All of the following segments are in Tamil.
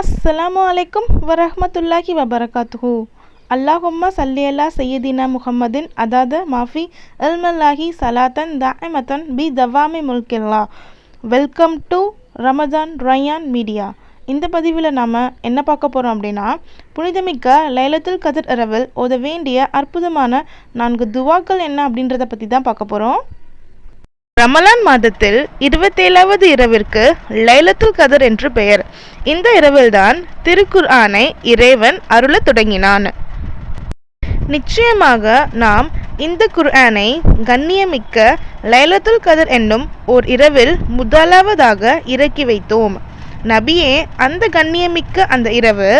அஸ்ஸலாமு அலைக்கும் வரஹமத்துல்லாஹி வபரகாத்துஹூ. அல்லாஹும்ம சல்லியல்லா சையதினா முஹம்மதின் அதாத மாஃபி அல்மல்லாஹி சலாத்தன் தாயமத்தன் பி தவாமி முல்கில்லா. Welcome to Ramadan Rayan media. இந்த பதிவில் நாம் என்ன பார்க்க போகிறோம் அப்படின்னா புனிதமிக்க லைலத்துல் கதிர் இரவில் ஓத வேண்டிய அற்புதமான நான்கு துவாக்கள் என்ன அப்படின்றத பற்றி தான் பார்க்க போகிறோம் ரமலான் மாதத்தில் இருபத்தேழாவது இரவிற்கு லைலத்துல் கதர் என்று பெயர். இந்த இரவில்தான் திருக்குர்ஆனை இறைவன் அருளத் தொடங்கினான். நிச்சயமாக நாம் இந்த குர்ஆனை கண்ணியமிக்க லைலத்துல் கதர் என்னும் ஓர் இரவில் முதலாவதாக இறக்கி வைத்தோம். நபியே அந்த கண்ணியமிக்க அந்த இரவு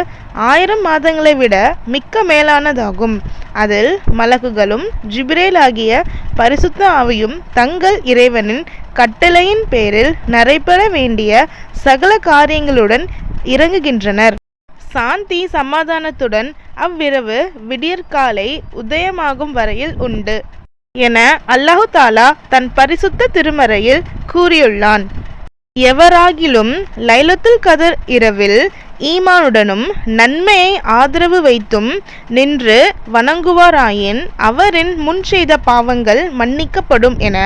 ஆயிரம் மாதங்களை விட மிக்க மேலானதாகும். அதில் மலக்குகளும் ஜிப்ரேல் ஆகிய பரிசுத்த ஆவியும் தங்கள் இறைவனின் கட்டளையின் பேரில் நடைபெற வேண்டிய சகல காரியங்களுடன் இறங்குகின்றனர். சாந்தி சமாதானத்துடன் அவ்விரவு விடியற்காலை உதயமாகும் வரையில் உண்டு. என அல்லாஹு தாலா தன் பரிசுத்த திருமறையில் கூறியுள்ளான். எவராகிலும் லைலத்துல் கதர் இரவில் ஈமானுடனும் நன்மையை ஆதரவு வைத்தும் நின்று வணங்குவாராயின் அவரின் முன் செய்த பாவங்கள் மன்னிக்கப்படும் என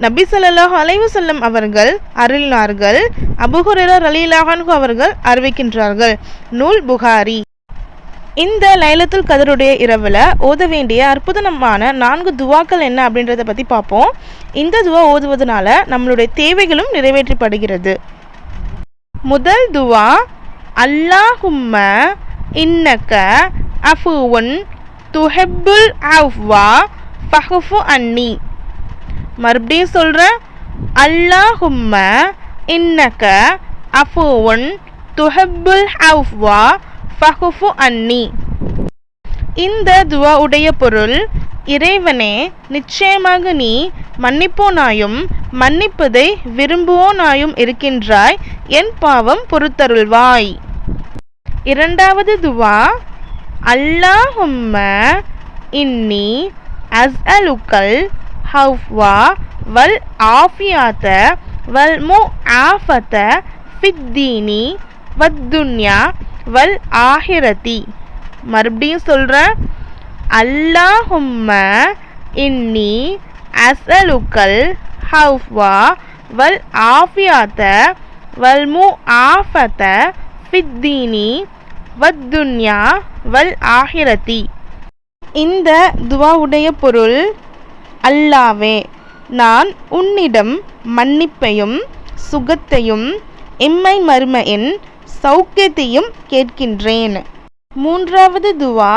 நபி ஸல்லல்லாஹு அலைவசல்லம் அவர்கள் அருளினார்கள். அபுஹுரர் ரலியல்லாஹு அவர்கள் அறிவிக்கின்றார்கள். நூல் புகாரி. இந்த லைலத்துல் கதருடைய இரவில் ஓத வேண்டிய அற்புதமான நான்கு துவாக்கள் என்ன அப்படின்றத பற்றி பார்ப்போம் இந்த துவா ஓதுவதனால நம்மளுடைய தேவைகளும் நிறைவேற்றப்படுகிறது. முதல் துவா அல்லாஹும்ம இன்னக்க அஃபுவன் துஹெப்புல் அஃவா ஃபஹுஃபு அன்னி. மறுபடியும் சொல்கிறேன் அல்லாஹும்ம இன்னக்க அஃபுவன் துஹெப்புல் அஃவா ஃபஹுஃபு அன்னி. இந்த துவாவுடைய பொருள் இறைவனே நிச்சயமாக நீ மன்னிப்போனாயும் மன்னிப்பதை விரும்புவோனாயும் இருக்கின்றாய் என் பாவம் பொறுத்தருள்வாய். இரண்டாவது துவா அல்லாஹும்ம இன்னி அஸ் அலுக்கல் ஹவ்வா வல் ஆஃபியாத்த வல் மு ஆஃபத்த ஃபித்தீனி வத்துன்யா வல் ஆஹிரதி. மறுபடியும் சொல்கிறேன் அல்லாஹும்ம இன்னி அசலுக்கல் ஹவ்வா வல் ஆஃபியாத்த வல் மு ஆஃபத்த ஃபித்தீனி வத்துன்யா வல் ஆஹிரதி. இந்த துவாவுடைய பொருள் அல்லாவே நான் உன்னிடம் மன்னிப்பையும் சுகத்தையும் எம்மை மருமையின் சௌக்கியத்தையும் கேட்கின்றேன். மூன்றாவது துவா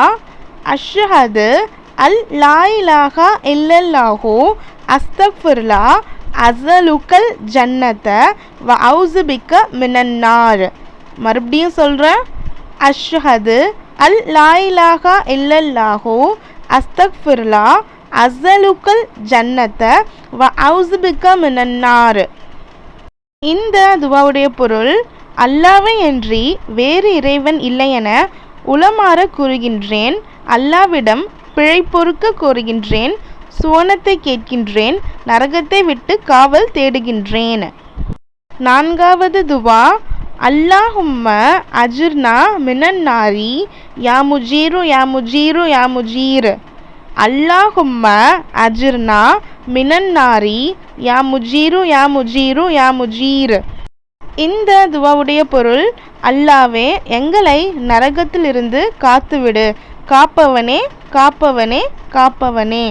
அஷ்ஹது அல் லாயிலாகா இல்லல்லாஹோ அஸ்தஃபுர்லா அசலுக்கல் ஜன்னத வ அவுசுபிக்க மினன்னார். மறுபடியும் சொல்கிறேன் அஷ்ஹது அல் லாயிலாகா இல்லல்லாஹோ அஸ்தஃபுர்லா அசலுக்கல் ஜன்னத வ அவுசுபிக்க மினன்னார். இந்த துவாவுடைய பொருள் அல்லாவை அன்றி வேறு இறைவன் இல்லை என உளமாற கூறுகின்றேன். அல்லாவிடம் பிழை பொறுக்க கோருகின்றேன். சுவனத்தை கேட்கின்றேன். நரகத்தை விட்டு காவல் தேடுகின்றேன். நான்காவது துவா அல்லாஹும்ம அஜிர்னா மினன்னாரி யா முஜீரு யா முஜீரு யா முஜீர் அல்லாஹும்ம அஜிர்னா மினன்னாரி யா முஜீரு யா முஜீரு யா முஜீர் இந்த துவாவுடைய பொருள் அல்லாவே எங்களை நரகத்திலிருந்து காத்துவிடு. காப்பவனே காப்பவனே காப்பவனே.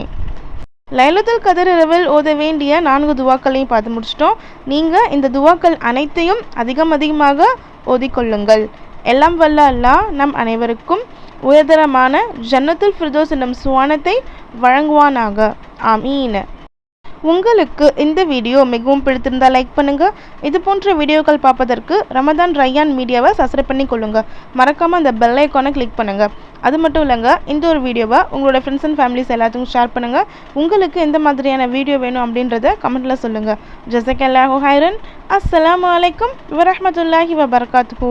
லைலத்துல் கதர் இரவில் ஓத வேண்டிய நான்கு துவாக்களையும் பார்த்து முடிச்சிட்டோம். நீங்கள் இந்த துவாக்கள் அனைத்தையும் அதிகம் அதிகமாக ஓதிக்கொள்ளுங்கள். எல்லாம் வல்ல அல்லாஹ் நம் அனைவருக்கும் உயர்தரமான ஜன்னத்துல் ஃபிர்தோஸ் என்னும் சுவானத்தை வழங்குவானாக. ஆமீன். உங்களுக்கு இந்த வீடியோ மிகவும் பிடித்திருந்தால் லைக் பண்ணுங்கள் இது போன்ற வீடியோக்கள் பார்ப்பதற்கு ரமதான் ரயான் மீடியாவை சப்ஸ்கிரைப் பண்ணி கொள்ளுங்கள் மறக்காமல் அந்த பெல் ஐக்கானை கிளிக் பண்ணுங்கள் அது மட்டும் இல்லைங்க இந்த ஒரு வீடியோவை உங்களோட ஃப்ரெண்ட்ஸ் அண்ட் ஃபேமிலிஸ் எல்லாத்துக்கும் ஷேர் பண்ணுங்கள் உங்களுக்கு எந்த மாதிரியான வீடியோ வேணும் அப்படின்றத கமெண்ட்டில் சொல்லுங்கள் ஜசக்கல்லாஹு ஹைரன். அஸ்லாம் வலைக்கம் வரமத்துல்லாஹி வபரகாத்துஹூ.